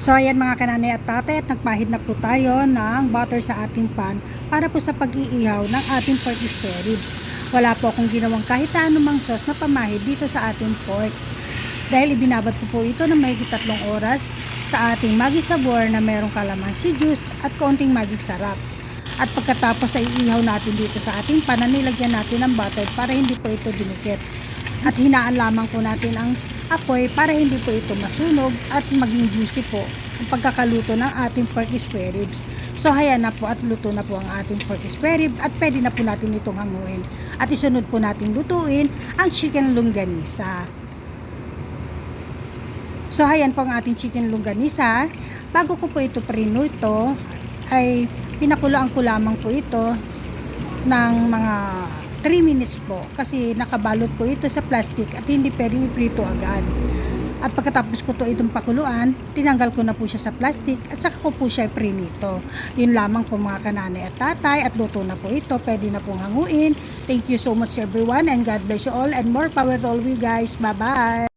So ayan mga kananay at tatay at nagpahid na po tayo ng butter sa ating pan para po sa pag-iihaw ng ating pork spare ribs. Wala po akong ginawang kahit anumang sauce na pamahid dito sa ating pork. Dahil ibinabad ko po ito ng mahigit tatlong oras sa ating Maggi Sabor na mayroong kalamansi juice at konting magic sarap. At pagkatapos ay iihaw natin dito sa ating pan, nilagyan natin ng butter para hindi po ito dinikit. At hinaan lamang po natin ang apoy para hindi po ito masunog at maging juicy po ang pagkakaluto ng ating pork spare ribs. So haya na po at luto na po ang ating pork spare rib at pwede na po natin itong hanguin. At isunod po natin lutuin ang chicken longganisa. So hayan po ang ating chicken longganisa. Bago ko po ito prinuto ay pinakulaan ko lamang po ito ng mga 3 minutes po kasi nakabalot po ito sa plastic at hindi pwedeng iprito agad. At pagkatapos ko to itong pakuluan, tinanggal ko na po siya sa plastic at saka ko po siya prinito. Yun lamang po mga kananay at tatay at luto na po ito. Pwede na pong hanguin. Thank you so much everyone and God bless you all and more power to all you guys. Bye-bye!